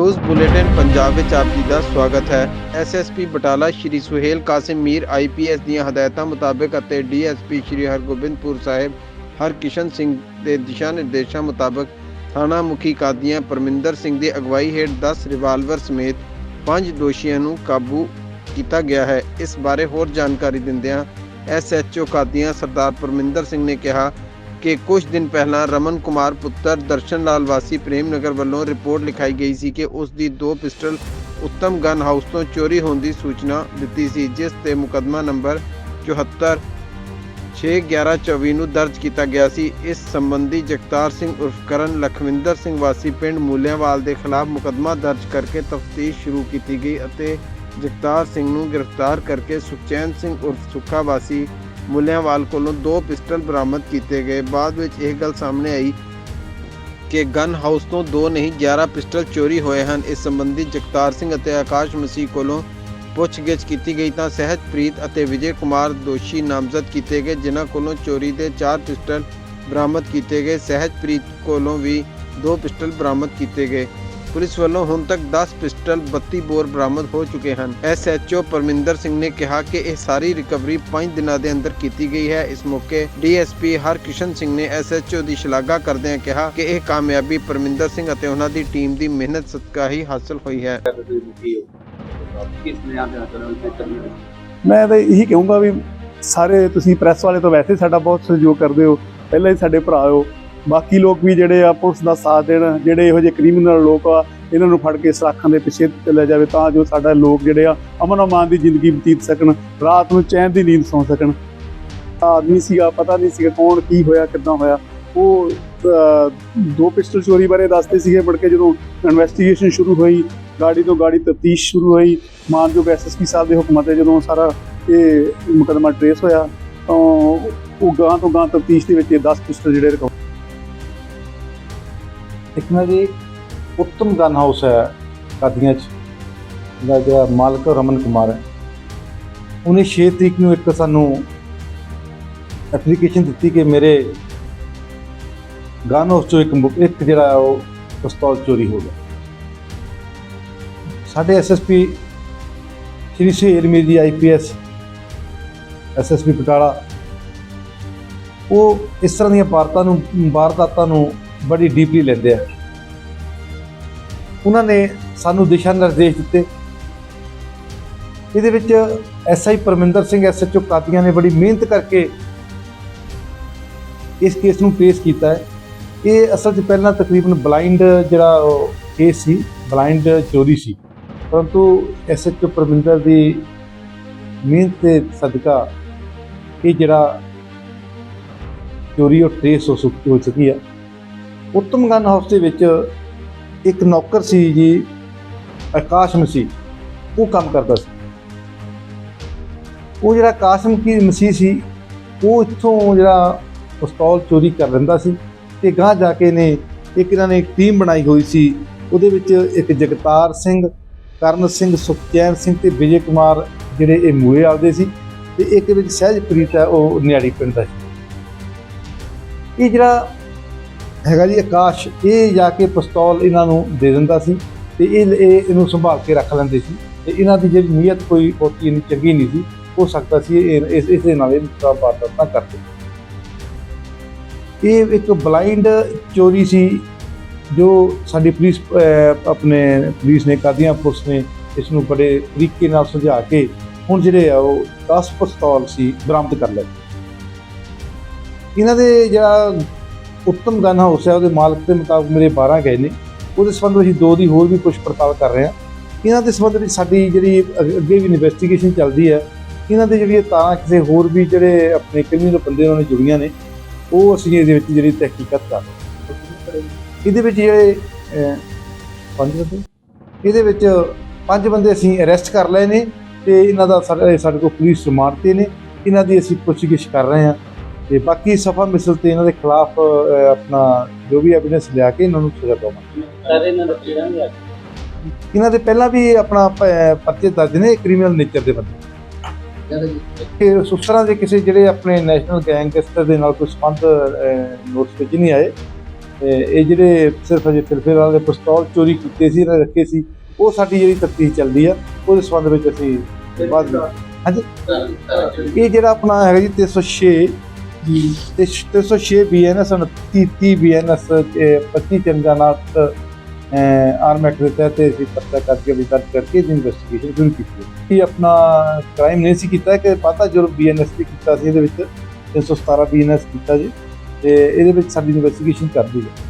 News bulletin Punjab ਵਿੱਚ ਆਪ ਜੀ ਦਾ ਸਵਾਗਤ ਹੈ ਐਸਐਸਪੀ ਬਟਾਲਾ ਸ਼੍ਰੀ ਸੁਹੇਲ ਕਾਸਿਮ ਮੀਰ ਆਈਪੀਐਸ ਦੀਆਂ ਹਦਾਇਤਾਂ ਮੁਤਾਬਕ ਅਤੇ ਡੀਐਸਪੀ ਸ਼੍ਰੀ ਹਰਗੋਬਿੰਦਪੁਰ ਸਾਹਿਬ ਹਰਕਿਸ਼ਨ ਸਿੰਘ ਦੇ ਦਿਸ਼ਾ ਨਿਰਦੇਸ਼ਾਂ ਮੁਤਾਬਕ ਥਾਣਾ ਮੁਖੀ ਕਾਦੀਆਂ ਪਰਮਿੰਦਰ ਸਿੰਘ ਦੀ ਅਗਵਾਈ ਹੇਠ 10 ਰਿਵਾਲਵਰ ਸਮੇਤ 5 ਦੋਸ਼ੀਆਂ ਨੂੰ ਕਾਬੂ ਕੀਤਾ ਗਿਆ ਹੈ ਇਸ ਬਾਰੇ ਹੋਰ ਜਾਣਕਾਰੀ ਦਿੰਦਿਆਂ ਐਸਐਚਓ ਕਾਦੀਆਂ ਸਰਦਾਰ ਪਰਮਿੰਦਰ ਸਿੰਘ ਨੇ ਕਿਹਾ ਕਿ ਕੁਝ ਦਿਨ ਪਹਿਲਾਂ ਰਮਨ ਕੁਮਾਰ ਪੁੱਤਰ ਦਰਸ਼ਨ ਲਾਲ ਵਾਸੀ ਪ੍ਰੇਮ ਨਗਰ ਵੱਲੋਂ ਰਿਪੋਰਟ ਲਿਖਾਈ ਗਈ ਸੀ ਕਿ ਉਸ ਦੀ ਦੋ ਪਿਸਟਲ ਉੱਤਮ ਗਨ ਹਾਊਸ ਤੋਂ ਚੋਰੀ ਹੋਣ ਦੀ ਸੂਚਨਾ ਦਿੱਤੀ ਸੀ, ਜਿਸ ਤੇ ਮੁਕੱਦਮਾ ਨੰਬਰ 74 61124 ਨੂੰ ਦਰਜ ਕੀਤਾ ਗਿਆ ਸੀ। ਇਸ ਸੰਬੰਧੀ ਜਗਤਾਰ ਸਿੰਘ ਉਰਫ ਕਰਨ ਲਖਵਿੰਦਰ ਸਿੰਘ ਵਾਸੀ ਪਿੰਡ ਮੂਲਿਆਂਵਾਲ ਦੇ ਖਿਲਾਫ ਮੁਕੱਦਮਾ ਦਰਜ ਕਰਕੇ ਤਫਤੀਸ਼ ਸ਼ੁਰੂ ਕੀਤੀ ਗਈ ਅਤੇ ਜਗਤਾਰ ਸਿੰਘ ਨੂੰ ਗ੍ਰਿਫਤਾਰ ਕਰਕੇ ਸੁਖਚੈਨ ਸਿੰਘ ਉਰਫ ਸੁੱਖਾ ਵਾਸੀ ਮੁੱਲਿਆਂਵਾਲ ਕੋਲੋਂ ਦੋ ਪਿਸਟਲ ਬਰਾਮਦ ਕੀਤੇ ਗਏ। ਬਾਅਦ ਵਿੱਚ ਇਹ ਗੱਲ ਸਾਹਮਣੇ ਆਈ ਕਿ ਗਨ ਹਾਊਸ ਤੋਂ ਦੋ ਨਹੀਂ 11 ਪਿਸਟਲ ਚੋਰੀ ਹੋਏ ਹਨ। ਇਸ ਸੰਬੰਧੀ ਜਗਤਾਰ ਸਿੰਘ ਅਤੇ ਆਕਾਸ਼ ਮਸੀਹ ਕੋਲੋਂ ਪੁੱਛਗਿੱਛ ਕੀਤੀ ਗਈ ਤਾਂ ਸਹਿਜਪ੍ਰੀਤ ਅਤੇ ਵਿਜੇ ਕੁਮਾਰ ਦੋਸ਼ੀ ਨਾਮਜ਼ਦ ਕੀਤੇ ਗਏ, ਜਿਨ੍ਹਾਂ ਕੋਲੋਂ ਚੋਰੀ ਦੇ 4 ਪਿਸਟਲ ਬਰਾਮਦ ਕੀਤੇ ਗਏ। ਸਹਿਜਪ੍ਰੀਤ ਕੋਲੋਂ ਵੀ ਦੋ ਪਿਸਟਲ ਬਰਾਮਦ ਕੀਤੇ ਗਏ। ਪੁਲਿਸ ਵੱਲੋਂ ਹੁਣ ਤੱਕ 10 ਪਿਸਟਲ 32 ਬੋਰ ਬਰਾਮਦ ਹੋ ਚੁੱਕੇ ਹਨ। ਐਸਐਚਓ ਪਰਮਿੰਦਰ ਸਿੰਘ ਨੇ ਕਿਹਾ ਕਿ ਇਹ ਸਾਰੀ ਰਿਕਵਰੀ 5 ਦਿਨਾਂ ਦੇ ਅੰਦਰ ਕੀਤੀ ਗਈ ਹੈ। ਇਸ ਮੌਕੇ ਡੀਐਸਪੀ ਹਰਕਿਸ਼ਨ ਸਿੰਘ ਨੇ ਐਸਐਚਓ ਦੀ ਸ਼ਲਾਘਾ ਕਰਦਿਆਂ ਕਿਹਾ ਕਿ ਇਹ ਕਾਮਯਾਬੀ ਪਰਮਿੰਦਰ ਸਿੰਘ ਅਤੇ ਉਹਨਾਂ ਦੀ ਟੀਮ ਦੀ ਮਿਹਨਤ ਸਦਕਾ ਹੀ ਹਾਸਲ ਹੋਈ ਹੈ। ਮੈਂ ਤਾਂ ਇਹੀ ਕਹੂੰਗਾ ਵੀ ਸਾਰੇ ਤੁਸੀਂ ਪ੍ਰੈਸ ਵਾਲੇ ਤੋਂ ਵੈਸੇ ਸਾਡਾ ਬਹੁਤ ਸਹਿਯੋਗ ਕਰਦੇ ਹੋ। ਪਹਿਲਾਂ ਹੀ ਸਾਡੇ ਭਰਾ ਹੋ। ਬਾਕੀ ਲੋਕ ਵੀ ਜਿਹੜੇ ਆ ਪੁਲਿਸ ਦਾ ਸਾਥ ਦੇਣ, ਜਿਹੜੇ ਇਹੋ ਜਿਹੇ ਕ੍ਰਿਮੀਨਲ ਲੋਕ ਆ, ਇਹਨਾਂ ਨੂੰ ਫੜ ਕੇ ਸਰਾਖਾਂ ਦੇ ਪਿੱਛੇ ਲੈ ਜਾਵੇ ਤਾਂ ਜੋ ਸਾਡਾ ਲੋਕ ਜਿਹੜੇ ਆ ਅਮਨ ਅਮਾਨ ਦੀ ਜ਼ਿੰਦਗੀ ਬਤੀਤ ਸਕਣ, ਰਾਤ ਨੂੰ ਚੈਨ ਦੀ ਨੀਂਦ ਸੌਂ ਸਕਣ। ਆਦਮੀ ਸੀਗਾ, ਪਤਾ ਨਹੀਂ ਸੀਗਾ ਕੌਣ, ਕੀ ਹੋਇਆ, ਕਿੱਦਾਂ ਹੋਇਆ। ਉਹ ਦੋ ਪਿਸਟਲ ਚੋਰੀ ਬਾਰੇ ਦੱਸਦੇ ਸੀਗੇ ਮੁੜ ਕੇ ਜਦੋਂ ਇਨਵੈਸਟੀਗੇਸ਼ਨ ਸ਼ੁਰੂ ਹੋਈ, ਗਾੜੀ ਤੋਂ ਗਾੜੀ ਤਫਤੀਸ਼ ਸ਼ੁਰੂ ਹੋਈ। ਮਾਨਯੋਗ ਐਸਐਸਪੀ ਸਾਹਿਬ ਦੇ ਹੁਕਮਾਂ ਤੇ ਜਦੋਂ ਸਾਰਾ ਇਹ ਮੁਕਦਮਾ ਟ੍ਰੇਸ ਹੋਇਆ, ਤਾਂ ਉਹ ਗਾਂ ਤੋਂ ਗਾਂ ਤਫਤੀਸ਼ ਦੇ ਵਿੱਚ ਇਹ 10 ਪਿਸਟਲ ਜਿਹੜੇ ਰਿਕਵਰ ਇੱਕ ਨਾ ਜੀ ਉੱਤਮ ਗਨ ਹਾਊਸ ਹੈ ਕਾਦੀਆਂ ਚ, ਦਾ ਜਿਹੜਾ ਮਾਲਕ ਰਮਨ ਕੁਮਾਰ ਹੈ। ਉਹਨੇ 6 ਤਰੀਕ ਨੂੰ ਇੱਕ ਸਾਨੂੰ ਐਪਲੀਕੇਸ਼ਨ ਦਿੱਤੀ ਕਿ ਮੇਰੇ ਗਨ ਹਾਊਸ ਚੋਂ ਇੱਕ ਇੱਕ ਜਿਹੜਾ ਉਹ ਪਿਸਤੌਲ ਚੋਰੀ ਹੋ ਗਿਆ। ਸਾਡੇ ਐਸਐਸਪੀ ਸ਼੍ਰੀ ਸੁਹੇਲ ਮੀਰ ਜੀ ਆਈਪੀਐਸ ਐਸਐਸਪੀ ਪਟਾਲਾ ਉਹ ਇਸ ਤਰ੍ਹਾਂ ਦੀਆਂ ਵਾਰਤਾ ਨੂੰ, ਵਾਰਦਾਤਾਂ ਨੂੰ ਬੜੀ ਡੀਪਲੀ ਲੈਂਦੇ ਆ। ਉਹਨਾਂ ਨੇ ਸਾਨੂੰ ਦਿਸ਼ਾ ਨਿਰਦੇਸ਼ ਦਿੱਤੇ। ਇਹਦੇ ਵਿੱਚ ਐਸਆਈ ਪਰਮਿੰਦਰ ਸਿੰਘ ਐਸਐਚਓ ਕਾਦੀਆਂ ਨੇ ਬੜੀ ਮਿਹਨਤ ਕਰਕੇ ਇਸ ਕੇਸ ਨੂੰ ਪੇਸ਼ ਕੀਤਾ ਹੈ। ਇਹ ਅਸਲ 'ਚ ਪਹਿਲਾਂ ਤਕਰੀਬਨ ਬਲਾਈਂਡ ਜਿਹੜਾ ਉਹ ਕੇਸ ਸੀ ਬਲਾਈਂਡ ਚੋਰੀ ਸੀ। ਪਰੰਤੂ ਐਸਐਚਓ ਪਰਮਿੰਦਰ ਦੀ ਮਿਹਨਤ ਦੇ ਸਦਕਾ ਇਹ ਜਿਹੜਾ ਚੋਰੀ ਉਹ ਟ੍ਰੇਸ ਹੋ ਸੁਕ- ਹੋ ਚੁੱਕੀ ਹੈ ਉੱਤਮ ਗਨ ਹਾਊਸ ਦੇ ਵਿੱਚ ਇੱਕ ਨੌਕਰ ਸੀ ਜੀ ਆਕਾਸ਼ ਮਸੀਹ ਉਹ ਕੰਮ ਕਰਦਾ ਸੀ। ਉਹ ਜਿਹੜਾ ਆਕਾਸ਼ਮ ਕੀ ਮਸੀਹ ਸੀ, ਉਹ ਇੱਥੋਂ ਜਿਹੜਾ ਪਿਸਤੌਲ ਚੋਰੀ ਕਰ ਲੈਂਦਾ ਸੀ ਤੇ ਗਾਂ ਜਾ ਕੇ ਨੇ ਇੱਕ ਇਹਨਾਂ ਨੇ ਇੱਕ ਟੀਮ ਬਣਾਈ ਹੋਈ ਸੀ। ਉਹਦੇ ਵਿੱਚ ਇੱਕ ਜਗਤਾਰ ਸਿੰਘ, ਕਰਨ ਸਿੰਘ, ਸੁਖਚੈਨ ਸਿੰਘ ਤੇ ਵਿਜੇ ਕੁਮਾਰ ਜਿਹੜੇ ਇਹ ਮੂਏ ਆਉਂਦੇ ਸੀ ਤੇ ਇੱਕ ਵਿੱਚ ਸਹਿਜਪ੍ਰੀਤ ਹੈ, ਉਹ ਨਿਆੜੀ ਪਿੰਡ ਦਾ ਸੀ। ਇਹ ਜਿਹੜਾ ਹੈਗਾ ਜੀ, ਆਕਾਸ਼, ਇਹ ਜਾ ਕੇ ਪਿਸਤੌਲ ਇਹਨਾਂ ਨੂੰ ਦੇ ਦਿੰਦਾ ਸੀ ਤੇ ਇਹ ਇਹਨੂੰ ਸੰਭਾਲ ਕੇ ਰੱਖ ਲੈਂਦੇ ਸੀ ਤੇ ਇਹਨਾਂ ਦੀ ਜਿਹੜੀ ਨੀਅਤ ਕੋਈ ਬਹੁਤੀ ਇੰਨੀ ਚੰਗੀ ਨਹੀਂ ਸੀ, ਹੋ ਸਕਦਾ ਸੀ ਇਹ ਇਸ ਇਸ ਦੇ ਨਾਲ ਇਹ ਵਾਰਦਾਤ ਨਾ ਕਰਦੇ ਇਹ ਇੱਕ ਬਲਾਈਂਡ ਚੋਰੀ ਸੀ ਜੋ ਸਾਡੀ ਪੁਲਿਸ ਆਪਣੇ ਪੁਲਿਸ ਨੇ, ਕਾਦੀਆਂ ਪੁਲਿਸ ਨੇ ਇਸ ਨੂੰ ਬੜੇ ਤਰੀਕੇ ਨਾਲ ਸੁਝਾ ਕੇ ਹੁਣ ਜਿਹੜੇ ਆ ਉਹ 10 ਪਿਸਤੌਲ ਸੀ ਬਰਾਮਦ ਕਰ ਲਏ। ਇਹਨਾਂ ਦੇ ਜਿਹੜਾ ਉੱਤਮ ਗਨ ਹਾਊਸ ਹੈ ਉਹਦੇ ਮਾਲਕ ਦੇ ਮੁਤਾਬਕ ਮੇਰੇ 12 ਗਏ ਨੇ। ਉਹਦੇ ਸੰਬੰਧ ਵਿੱਚ ਅਸੀਂ ਦੋ ਦੀ ਹੋਰ ਵੀ ਪੁੱਛ ਪੜਤਾਲ ਕਰ ਰਹੇ ਹਾਂ। ਇਹਨਾਂ ਦੇ ਸੰਬੰਧ ਵਿੱਚ ਸਾਡੀ ਜਿਹੜੀ ਅੱਗੇ ਵੀ ਇਨਵੈਸਟੀਗੇਸ਼ਨ ਚੱਲਦੀ ਹੈ। ਇਹਨਾਂ ਦੇ ਜਿਹੜੀਆਂ ਤਾਰਾਂ ਕਿਸੇ ਹੋਰ ਵੀ ਜਿਹੜੇ ਆਪਣੇ ਕ੍ਰਿਮੀਨਲ ਬੰਦੇ ਉਹਨਾਂ ਨੇ ਜੁੜੀਆਂ ਨੇ, ਉਹ ਅਸੀਂ ਇਹਦੇ ਵਿੱਚ ਜਿਹੜੀ ਤਹਿਕੀਕਤ ਕਰ ਰਹੇ ਇਹਦੇ ਵਿੱਚ ਜਿਹੜੇ ਪੰਜ ਬੰਦੇ? ਇਹਦੇ ਵਿੱਚ ਪੰਜ ਬੰਦੇ ਅਸੀਂ ਅਰੈਸਟ ਕਰ ਲਏ ਨੇ ਤੇ ਇਹਨਾਂ ਦਾ ਸਾਡੇ ਸਾਡੇ ਕੋਲ ਪੁਲਿਸ ਰਿਮਾਂਡ ਤੇ ਨੇ। ਇਹਨਾਂ ਦੀ ਅਸੀਂ ਪੁੱਛਗਿੱਛ ਕਰ ਰਹੇ ਹਾਂ। ਤੇ ਬਾਕੀ ਸਫਾ ਮਿਸਲ ਤੇ ਇਹਨਾਂ ਦੇ ਖਿਲਾਫ ਆਪਣਾ ਜੋ ਵੀ ਐਵੀਡੈਂਸ ਲਿਆ ਕੇ ਇਹਨਾਂ ਨੂੰ ਸਜ਼ਾ ਦਵਾਂਗੇ। ਸਾਰੇ ਇਹਨਾਂ ਦਾ ਆ ਇਹਨਾਂ ਦੇ ਪਹਿਲਾਂ ਵੀ ਆਪਣਾ ਪਰਚੇ ਦਰਜ ਨੇ ਕ੍ਰਿਮੀਨਲ ਨੇਚਰ ਦੇ ਬੰਦੇ। ਕਿ ਉਸ ਤਰ੍ਹਾਂ ਦੇ ਕਿਸੇ ਜਿਹੜੇ ਆਪਣੇ ਨੈਸ਼ਨਲ ਗੈਂਗਸਟਰ ਦੇ ਨਾਲ ਕੋਈ ਸੰਬੰਧ ਨੋਟਿਸ ਵਿੱਚ ਨਹੀਂ ਆਏ। ਇਹ ਜਿਹੜੇ ਸਿਰਫ ਅਜੇ ਫਿਲਫਿਲ ਵਾਲੇ ਪਿਸਤੌਲ ਚੋਰੀ ਕੀਤੇ ਸੀ ਇਹਨਾਂ ਰੱਖੇ ਸੀ ਉਹ ਸਾਡੀ ਜਿਹੜੀ ਤਫਤੀਸ਼ ਚੱਲਦੀ ਆ ਉਹਦੇ ਸੰਬੰਧ ਵਿੱਚ ਅਸੀਂ ਬਾਅਦ ਵਿੱਚ ਇਹ ਜਿਹੜਾ ਆਪਣਾ ਹੈਗਾ ਜੀ 306 ਜੀ 306 ਬੀਐਨਐਸ 29 30 ਬੀਐਨਐਸ 25 ਚੰਗਾਨਾਤ ਆਰਮ ਐਕਟ ਦੇ ਤਹਿਤ ਅਸੀਂ ਪਰਚਾ ਕਰਕੇ ਵੀ ਦਰਜ ਕਰਕੇ ਇਹਦੀ ਇਨਵੈਸਟੀਗੇਸ਼ਨ ਸ਼ੁਰੂ ਕੀਤੀ ਹੈ। ਇਹ ਆਪਣਾ ਕ੍ਰਾਈਮ ਨਹੀਂ ਸੀ ਕੀਤਾ ਕਿ ਪਤਾ ਜੋ ਬੀਐਨਐਸ ਤੇ ਕੀਤਾ ਸੀ, ਇਹਦੇ ਵਿੱਚ 317 ਬੀਐਨਐਸ ਕੀਤਾ ਜੀ, ਤੇ ਇਹਦੇ ਵਿੱਚ ਸਾਡੀ ਇਨਵੈਸਟੀਗੇਸ਼ਨ ਚੱਲਦੀ ਹੈ